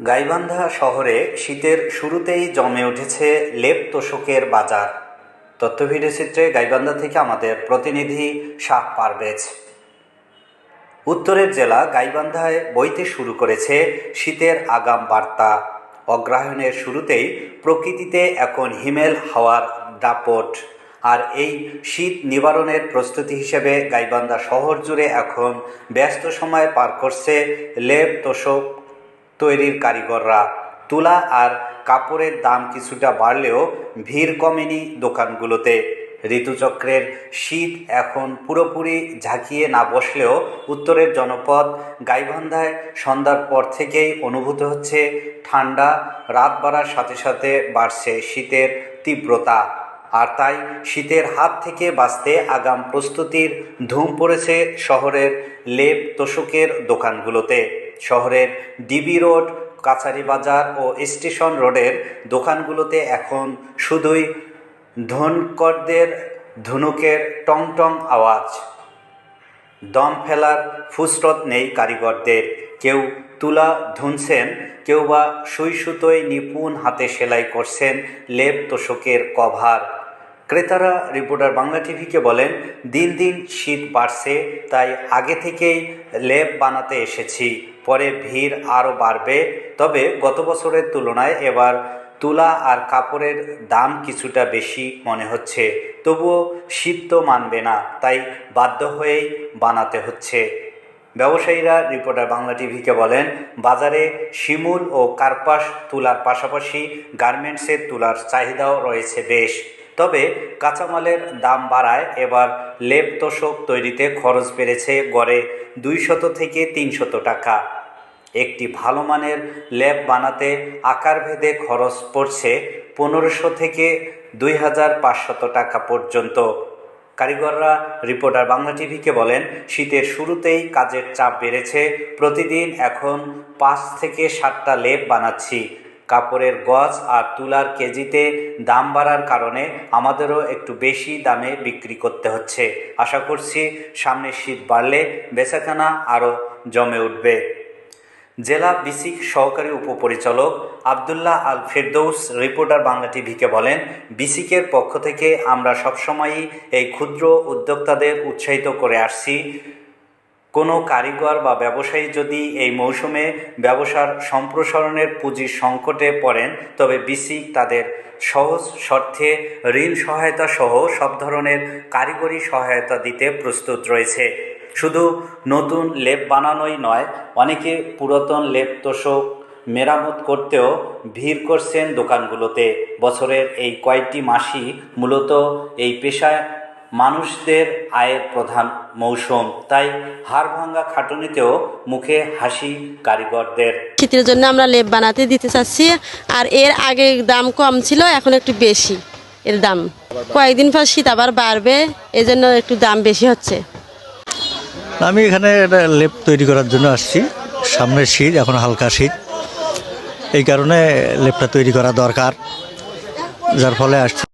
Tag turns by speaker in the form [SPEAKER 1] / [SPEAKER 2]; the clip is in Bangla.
[SPEAKER 1] গাইবান্ধা শহরে শীতের শুরুতেই জমে উঠেছে লেপ তোষকের বাজার। তথ্য ভিডিও চিত্রে গাইবান্ধা থেকে আমাদের প্রতিনিধি শাহ পারভেজ। উত্তরের জেলা গাইবান্ধায় বইতে শুরু করেছে শীতের আগাম বার্তা। অগ্রহায়ণের শুরুতেই প্রকৃতিতে এখন হিমেল হাওয়ার দাপট। আর এই শীত নিবারণের প্রস্তুতি হিসেবে গাইবান্ধা শহর জুড়ে এখন ব্যস্ত সময় পার করছে লেপ তোষক তৈরির কারিগররা। তুলা আর কাপড়ের দাম কিছুটা বাড়লেও ভিড় কমেনি দোকানগুলোতে। ঋতুচক্রের শীত এখন পুরোপুরি ঝাঁকিয়ে না বসলেও উত্তরের জনপদ গাইবান্ধায় সন্ধ্যার পর থেকেই অনুভূত হচ্ছে ঠান্ডা, রাত বাড়ার সাথে সাথে বাড়ছে শীতের তীব্রতা। আর তাই শীতের হাত থেকে বাঁচতে আগাম প্রস্তুতির ধুম পড়েছে শহরের লেপ তোষকের দোকানগুলোতে। শহরের ডিবি রোড, কাছারি বাজার ও স্টেশন রোডের দোকানগুলোতে এখন শুধুই ধনকরদের ধনুকের টং টং আওয়াজ। দম ফেলার ফুসরত নেই কারিগরদের। কেউ তুলা ধুনছেন, কেউ বা সুই সুতোয় নিপুণ হাতে সেলাই করছেন লেপ তোষকের কভার। ক্রেতারা রিপোর্টার বাংলা টিভিকে বলেন, দিন দিন শীত বাড়ছে, তাই আগে থেকেই লেপ বানাতে এসেছি। পরে ভিড় আরও বাড়বে। তবে গত বছরের তুলনায় এবার তুলা আর কাপড়ের দাম কিছুটা বেশি মনে হচ্ছে। তবুও শীত তো মানবে না, তাই বাধ্য হয়েই বানাতে হচ্ছে। ব্যবসায়ীরা রিপোর্টার বাংলা টিভিকে বলেন, বাজারে শিমুল ও কার্পাস তুলার পাশাপাশি গার্মেন্টসের তুলার চাহিদাও রয়েছে বেশ। তবে কাঁচামালের দাম বাড়ায়, এবার লেপ তোষক তৈরিতে খরচ বেড়েছে গড়ে দুইশত থেকে তিনশত টাকা। একটি ভালো মানের ল্যাব বানাতে আকারভেদে খরচ পড়ছে পনেরোশো থেকে দুই হাজার পাঁচশত টাকা পর্যন্ত। কারিগররা, রিপোর্টার বাংলা টিভিকে বলেন, শীতের শুরুতেই কাজের চাপ বেড়েছে, প্রতিদিন এখন পাঁচ থেকে সাতটা লেপ বানাচ্ছি। কাপড়ের গজ আর তুলার কেজিতে দাম বাড়ার কারণে আমাদেরও একটু বেশি দামে বিক্রি করতে হচ্ছে। আশা করছি সামনে শীত বাড়লে বেচাকেনা আরও জমে উঠবে। জেলা বিসিক সহকারী উপপরিচালক আবদুল্লাহ আল ফেরদৌস, রিপোর্টার বাংলা টিভিকে বলেন, বিসিকের পক্ষ থেকে আমরা সবসময়ই এই ক্ষুদ্র উদ্যোক্তাদের উৎসাহিত করে আসছি। কোনো কারিগর বা ব্যবসায়ী যদি এই মৌসুমে ব্যবসার সম্প্রসারণের পুঁজির সংকটে পড়েন, তবে বিসিক তাদের সহজ শর্তে ঋণ সহায়তা সহ সব ধরনের কারিগরি সহায়তা দিতে প্রস্তুত রয়েছে। শুধু নতুন লেপ বানানোই নয়, অনেকে পুরাতন লেপ তোষক মেরামত করতেও ভিড় করছেন দোকানগুলোতে। বছরের এই কয়েকটি মাসই মূলত এই পেশায় মানুষদের আয়ের প্রধান মৌসুম। তাই হাড় ভাঙ্গা খাটুনিতেও মুখে হাসি কারিগরদের।
[SPEAKER 2] শীতের জন্য আমরা লেপ বানাতে দিতে চাচ্ছি আর এর আগে দাম কম ছিল এখন একটু বেশি এর দাম। কয়েকদিন পর শীত আবার বাড়বে এই জন্য একটু দাম বেশি হচ্ছে।
[SPEAKER 3] আমি এখানে একটা লেপ তৈরি করার জন্য আসছি। সামনে শীত এখন হালকা শীত। এই কারণে লেপটা তৈরি করা দরকার যার ফলে আসছি